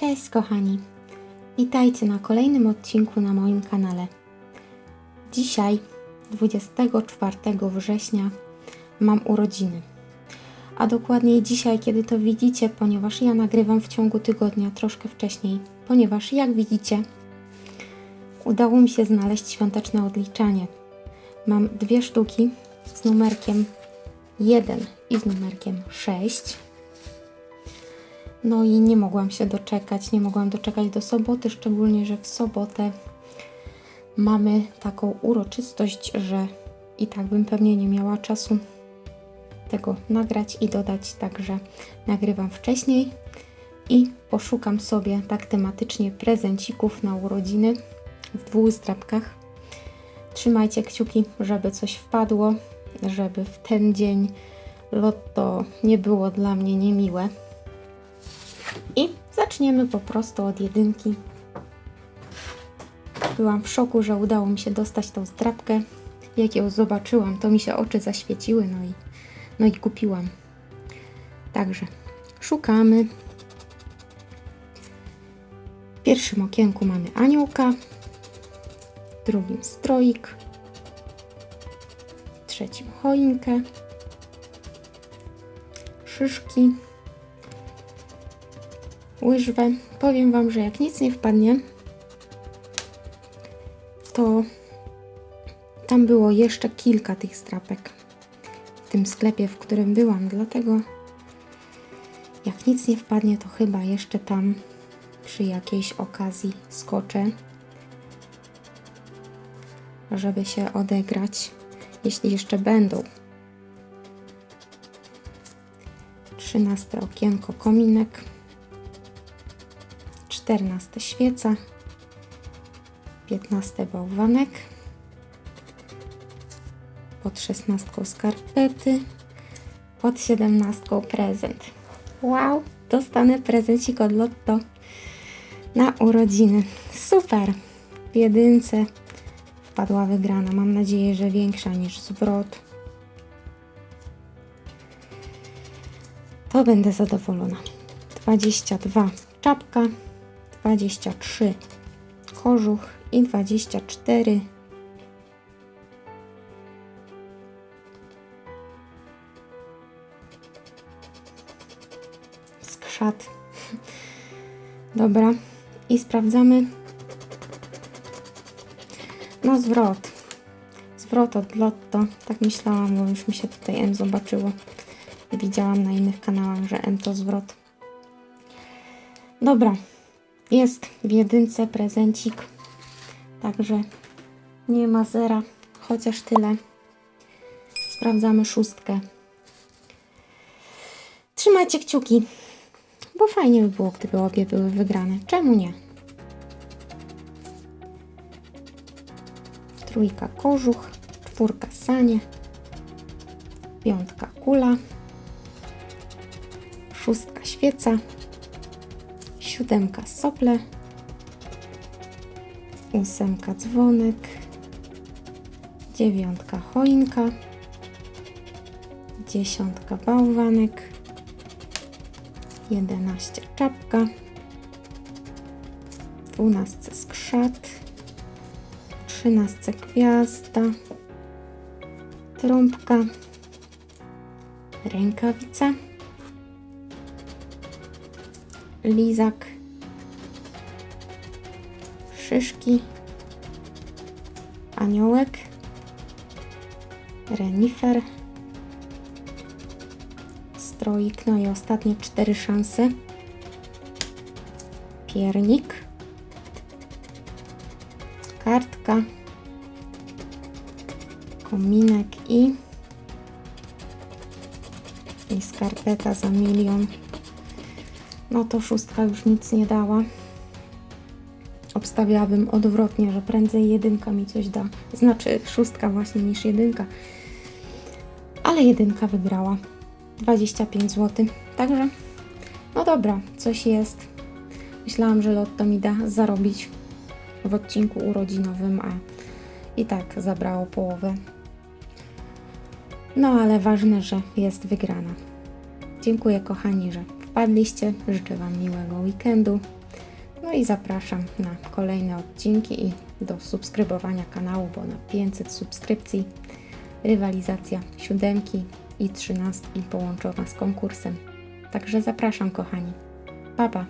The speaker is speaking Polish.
Cześć kochani, witajcie na kolejnym odcinku na moim kanale. Dzisiaj, 24 września, mam urodziny. A dokładniej dzisiaj, kiedy to widzicie, ponieważ ja nagrywam w ciągu tygodnia troszkę wcześniej, ponieważ jak widzicie, udało mi się znaleźć świąteczne odliczanie. Mam dwie sztuki z numerkiem 1 i z numerkiem 6. No i nie mogłam się doczekać, nie mogłam doczekać do soboty, szczególnie, że w sobotę mamy taką uroczystość, że i tak bym pewnie nie miała czasu tego nagrać i dodać, także nagrywam wcześniej i poszukam sobie tak tematycznie prezencików na urodziny w dwóch zdrabkach. Trzymajcie kciuki, żeby coś wpadło, żeby w ten dzień lotto nie było dla mnie niemiłe. I zaczniemy po prostu od jedynki. Byłam w szoku, że udało mi się dostać tą zdrabkę. Jak ją zobaczyłam, to mi się oczy zaświeciły, no i, no i kupiłam. Także szukamy. W pierwszym okienku mamy aniołka, w drugim stroik, w trzecim choinkę, szyszki, łyżwę. Powiem Wam, że jak nic nie wpadnie, to tam było jeszcze kilka tych strapek w tym sklepie, w którym byłam, dlatego jak nic nie wpadnie, to chyba jeszcze tam przy jakiejś okazji skoczę, żeby się odegrać, jeśli jeszcze będą. Trzynaste okienko kominek. 14 świeca, 15 bałwanek, pod 16 skarpety, pod 17 prezent. Wow, dostanę prezencik od Lotto na urodziny. Super! W jedynce wpadła wygrana. Mam nadzieję, że większa niż zwrot. To będę zadowolona. 22 czapka, 23 kożuch i 24 skrzat. Dobra, i sprawdzamy. No zwrot. Zwrot od Lotto. Tak myślałam, bo już mi się tutaj M zobaczyło. Widziałam na innych kanałach, że M to zwrot. Dobra, jest w jedynce prezencik, także nie ma zera, chociaż tyle. Sprawdzamy szóstkę. Trzymajcie kciuki, bo fajnie by było, gdyby obie były wygrane. Czemu nie? Trójka kożuch, czwórka sanie, piątka kula, szóstka świeca, siódemka sople, ósemka dzwonek, dziewiątka choinka, dziesiątka bałwanek, jedenaście czapka, dwunastce skrzat, trzynastce gwiazda, trąbka, rękawica, lizak, szyszki, aniołek, renifer, stroik, no i ostatnie cztery szanse, piernik, kartka, kominek i, i skarpeta za milion. No to szóstka już nic nie dała. Obstawiałabym odwrotnie, że prędzej jedynka mi coś da. Znaczy szóstka właśnie niż jedynka. Ale jedynka wygrała. 25 zł. Także, no dobra, coś jest. Myślałam, że Lotto mi da zarobić w odcinku urodzinowym, a i tak zabrało połowę. No ale ważne, że jest wygrana. Dziękuję kochani, że wpadliście. Życzę Wam miłego weekendu. No i zapraszam na kolejne odcinki i do subskrybowania kanału, bo na 500 subskrypcji rywalizacja siódemki i trzynastki połączona z konkursem. Także zapraszam, kochani. Pa, pa.